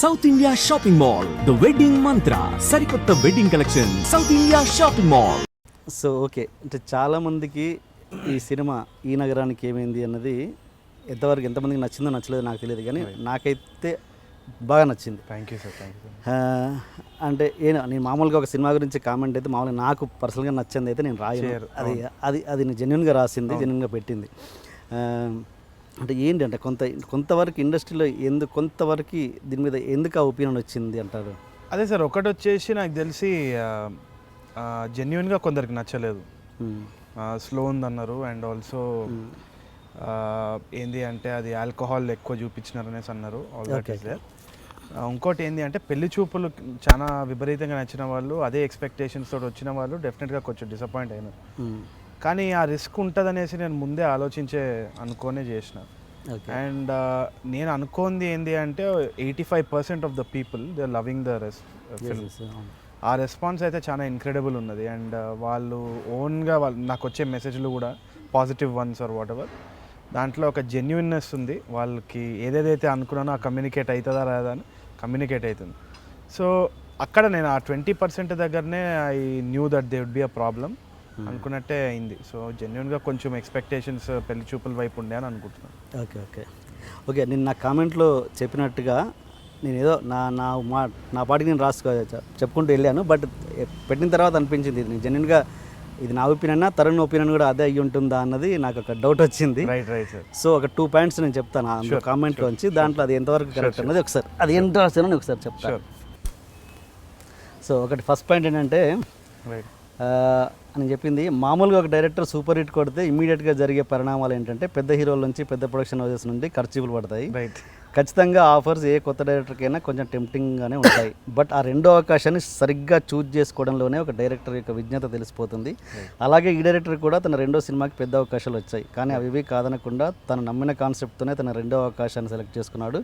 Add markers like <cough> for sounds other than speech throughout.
South India shopping mall the wedding Mantra సరికొత్త wedding collection south India shopping mall so okay అంటే చాలామందికి ఈ cinema ఈ నగరానికి ఏమైంది అన్నది ఎంతవరకు ఎంతమందికి నచ్చిందో నచ్చలేదో నాకు తెలియదు కానీ నాకైతే బాగా నచ్చింది. Thank you sir thank you అంటే ఏ నేను మామూలుగా ఒక సినిమా గురించి కామెంట్ అయితే మామూలుగా నాకు పర్సనల్గా నచ్చింది అయితే నేను రాయను. చేయరు, అది అది అది జెన్యున్గా రాసింది జెన్యున్గా పెట్టింది. అంటే ఏంటి అంటే కొంత కొంతవరకు ఇండస్ట్రీలో ఎందుకు కొంతవరకు దీని మీద ఎందుకు ఆ ఒపీనియన్ వచ్చింది అంటారు? అదే సార్ ఒకటి వచ్చేసి నాకు తెలిసి జెన్యున్గా కొందరికి నచ్చలేదు. స్లో ఉందన్నారు అండ్ ఆల్సో ఏంది అంటే అది ఆల్కహాల్ ఎక్కువ చూపించినారు అనేసి అన్నారు ఆల్ దట్ దేర్ ఇంకోటి ఏంది అంటే పెళ్ళి చూపులు చాలా విపరీతంగా నచ్చిన వాళ్ళు అదే ఎక్స్పెక్టేషన్స్ తోటి వచ్చిన వాళ్ళు డెఫినెట్గా కొంచెం డిసప్పాయింట్ అయినారు. కానీ ఆ రిస్క్ ఉంటుందనేసి నేను ముందే ఆలోచించే అనుకోనే చేసిన. అండ్ నేను అనుకోంది ఏంది అంటే eighty five percent of the people they loving the రెస్. ఆ రెస్పాన్స్ అయితే చాలా ఇన్క్రెడిబుల్ ఉన్నది. అండ్ వాళ్ళు ఓన్గా వాళ్ళు నాకు వచ్చే మెసేజ్లు కూడా positive ones or whatever దాంట్లో ఒక జెన్యున్నెస్ ఉంది. వాళ్ళకి ఏదేదైతే అనుకున్నానో ఆ కమ్యూనికేట్ అవుతుందా రాదా అని కమ్యూనికేట్ అవుతుంది సో అక్కడ నేను ఆ ట్వంటీ పర్సెంట్ దగ్గరనే I knew that they would be a problem అనుకున్నట్టే అయింది. సో జెన్యున్గా కొంచెం ఎక్స్పెక్టేషన్స్ పెళ్ళి చూపుల వైపు ఉండే అని అనుకుంటున్నాను. Okay okay. ఓకే నేను నా కామెంట్లో చెప్పినట్టుగా నేను ఏదో నా నా మా నా పాటికి నేను రాసుకో చెప్పుకుంటూ వెళ్ళాను. బట్ పెట్టిన తర్వాత అనిపించింది ఇది. నేను జెన్యున్గా ఇది నా ఒపీనియన్ తరుణ్ ఒపీనియన్ కూడా అదే అయ్యి ఉంటుందా అన్నది నాకు ఒక డౌట్ వచ్చింది. రైట్ రైట్ సార్ సో ఒక టూ పాయింట్స్ నేను చెప్తాను కామెంట్లో వచ్చి దాంట్లో అది ఎంతవరకు కరెక్ట్ అన్నది ఒకసారి అది ఎంత రాసానో ఒకసారి చెప్తాను. సో ఒకటి ఫస్ట్ పాయింట్ ఏంటంటే ఆ, అని చెప్పింది. మామూలుగా ఒక డైరెక్టర్ సూపర్ హిట్ కొడితే ఇమీడియట్గా జరిగే పరిణామాలు ఏంటంటే పెద్ద హీరోల నుంచి పెద్ద ప్రొడక్షన్ హౌసెస్ నుండి ఖర్చులు పడతాయి. రైట్ ఖచ్చితంగా ఆఫర్స్ ఏ కొత్త డైరెక్టర్కైనా కొంచెం టెంప్టింగ్గానే ఉంటాయి. బట్ ఆ రెండో అవకాశాన్ని సరిగ్గా చూజ్ చేసుకోవడంలోనే ఒక డైరెక్టర్ యొక్క విజ్ఞత తెలిసిపోతుంది. అలాగే ఈ డైరెక్టర్ కూడా తన రెండో సినిమాకి పెద్ద అవకాశాలు వచ్చాయి. కానీ అవి ఇవి కాదనకుండా తను నమ్మిన కాన్సెప్ట్తోనే తన రెండో అవకాశాన్ని సెలెక్ట్ చేసుకున్నాడు.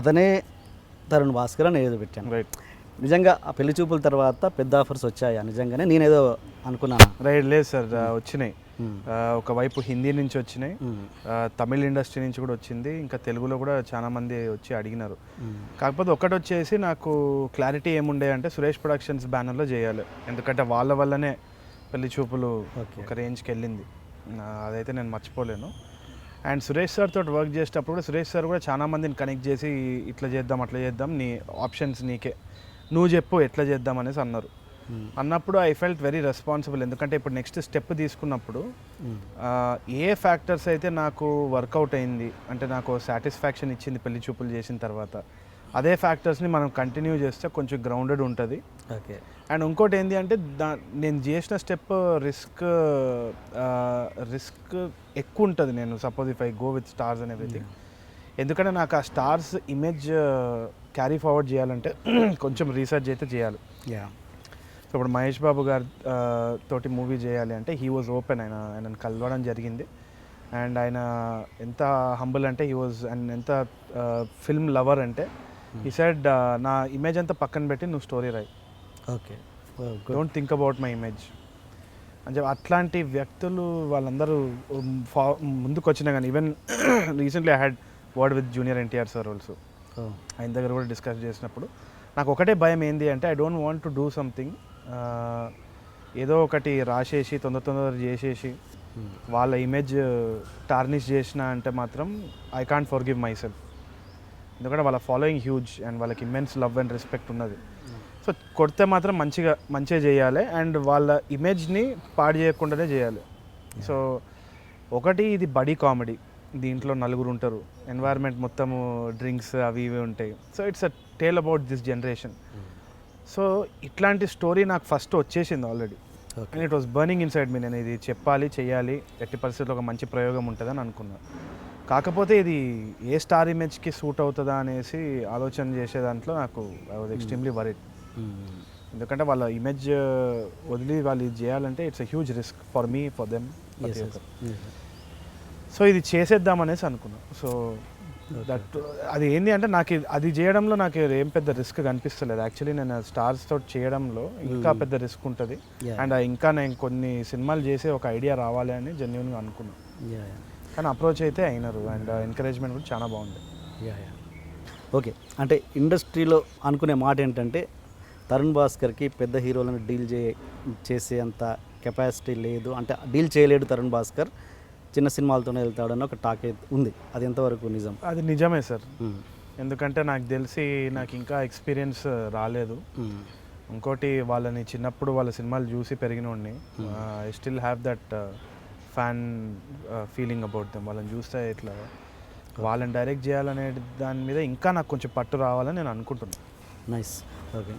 అతనే తరుణ్ భాస్కర్ అని ఏదో పెట్టాను. రైట్ నిజంగా ఆ పెళ్ళి చూపుల తర్వాత పెద్ద ఆఫర్స్ వచ్చాయా? నిజంగానే నేనేదో అనుకున్నాను? రైట్ లేదు సార్ వచ్చినాయి. ఒకవైపు హిందీ నుంచి వచ్చినాయి. తమిళ ఇండస్ట్రీ నుంచి కూడా వచ్చింది. ఇంకా తెలుగులో కూడా చాలా మంది వచ్చి అడిగినారు. కాకపోతే ఒకటి వచ్చేసి నాకు క్లారిటీ ఏముండే అంటే సురేష్ ప్రొడక్షన్స్ బ్యానర్లో చేయాలి. ఎందుకంటే వాళ్ళ వల్లనే పెళ్ళి చూపులు. ఒక రేంజ్కి వెళ్ళింది. అదైతే నేను మర్చిపోలేను. అండ్ సురేష్ సార్ తోటి వర్క్ చేసేటప్పుడు కూడా సురేష్ సార్ కూడా చాలా మందిని కనెక్ట్ చేసి ఇట్లా చేద్దాం అట్లా చేద్దాం నీ ఆప్షన్స్ నీకే. నువ్వు చెప్పు ఎట్లా చేద్దాం అనేసి అన్నారు. అన్నప్పుడు ఐ ఫెల్ట్ వెరీ రెస్పాన్సిబుల్ ఎందుకంటే ఇప్పుడు నెక్స్ట్ స్టెప్ తీసుకున్నప్పుడు ఏ ఫ్యాక్టర్స్ అయితే నాకు వర్కౌట్ అయింది అంటే నాకు సాటిస్ఫాక్షన్ ఇచ్చింది పెళ్ళి చూపులు చేసిన తర్వాత అదే ఫ్యాక్టర్స్ని మనం కంటిన్యూ చేస్తే కొంచెం గ్రౌండెడ్ ఉంటుంది. ఓకే. అండ్ ఇంకోటి ఏంటి అంటే దా నేను చేసిన స్టెప్ రిస్క్ రిస్క్ ఎక్కువ ఉంటుంది నేను. Suppose if I go with stars everything ఎందుకంటే నాకు ఆ స్టార్స్ ఇమేజ్ క్యారీ ఫార్వర్డ్ చేయాలంటే <clears throat> కొంచెం రీసెర్చ్ అయితే చేయాలి. యా సో ఇప్పుడు మహేష్ బాబు గారి తోటి మూవీ చేయాలి అంటే హీ వాజ్ ఓపెన్ ఆయన ఆయనను కలవడం జరిగింది. అండ్ ఆయన ఎంత హంబుల్ అంటే హీ వాజ్ అండ్ ఎంత ఫిల్మ్ లవర్ అంటే ఈ సైడ్ నా ఇమేజ్ అంతా పక్కన పెట్టి నువ్వు స్టోరీ రాయి. Okay don't think about my image అని చెప్పి అట్లాంటి వ్యక్తులు వాళ్ళందరూ ఫా- ముందుకు వచ్చినా కానీ even recently I had word with junior NTR sir also ఆయన దగ్గర కూడా డిస్కస్ చేసినప్పుడు నాకు ఒకటే భయం ఏంది అంటే I don't want to do something ఏదో ఒకటి రాసేసి తొందర తొందర చేసేసి వాళ్ళ ఇమేజ్ టార్నిష్ చేసిన అంటే మాత్రం I can't forgive myself ఎందుకంటే వాళ్ళ ఫాలోయింగ్ హ్యూజ్ అండ్ వాళ్ళకి ఇమ్మెన్స్ లవ్ అండ్ రెస్పెక్ట్ ఉన్నది. సో కొడితే మాత్రం మంచిగా మంచిగా చేయాలి అండ్ వాళ్ళ ఇమేజ్ని పాడు చేయకుండానే చేయాలి. సో ఒకటి ఇది బడీ కామెడీ దీంట్లో నలుగురు ఉంటారు. ఎన్వైర్న్మెంట్ మొత్తము డ్రింక్స్ అవి ఇవి ఉంటాయి. So it's a tale about this generation so ఇట్లాంటి స్టోరీ నాకు ఫస్ట్ వచ్చేసింది already and it was burning inside me నేను ఇది చెప్పాలి చేయాలి ఎట్టి పరిస్థితుల్లో ఒక మంచి ప్రయోగం ఉంటుందని అనుకున్నాను కాకపోతే ఇది ఏ స్టార్ ఇమేజ్కి సూట్ అవుతుందా అనేసి ఆలోచన చేసే దాంట్లో నాకు ఐ వాజ్ ఎక్స్ట్రీమ్లీ వరీడ్ ఎందుకంటే వాళ్ళ ఇమేజ్ వదిలి వాళ్ళు ఇది చేయాలంటే it's a huge risk for me for them so ఇది చేసేద్దాం అనేసి అనుకున్నాను సో దట్ అది ఏంటి అంటే నాకు అది చేయడంలో నాకు ఏం పెద్ద రిస్క్ కనిపిస్తలేదు. యాక్చువల్లీ నేను స్టార్స్ తోటి చేయడంలో ఇంకా పెద్ద రిస్క్ ఉంటుంది. అండ్ ఇంకా నేను కొన్ని సినిమాలు చేసే ఒక ఐడియా రావాలి అని జెన్యున్గా అనుకున్నాను కానీ అప్రోచ్ అయితే అయినారు. అండ్ ఎంకరేజ్మెంట్ కూడా చాలా బాగుంది. యా యా ఓకే అంటే ఇండస్ట్రీలో అనుకునే మాట ఏంటంటే తరుణ్ భాస్కర్కి పెద్ద హీరోలను డీల్ చే చేసే అంత కెపాసిటీ లేదు. అంటే డీల్ చేయలేడు తరుణ్ భాస్కర్. చిన్న సినిమాలతోనే వెళ్తాడని ఒక టాక్ ఉంది. అది ఎంతవరకు నిజం? అది నిజమే సార్. ఎందుకంటే నాకు తెలిసి నాకు ఇంకా ఎక్స్పీరియన్స్ రాలేదు. ఇంకోటి వాళ్ళని చిన్నప్పుడు వాళ్ళ సినిమాలు చూసి పెరిగినోడిని I still have that fan feeling about them వాళ్ళని చూస్తే ఇట్లా వాళ్ళని డైరెక్ట్ చేయాలనే దాని మీద ఇంకా నాకు కొంచెం పట్టు రావాలని నేను అనుకుంటున్నాను నైస్ ఓకే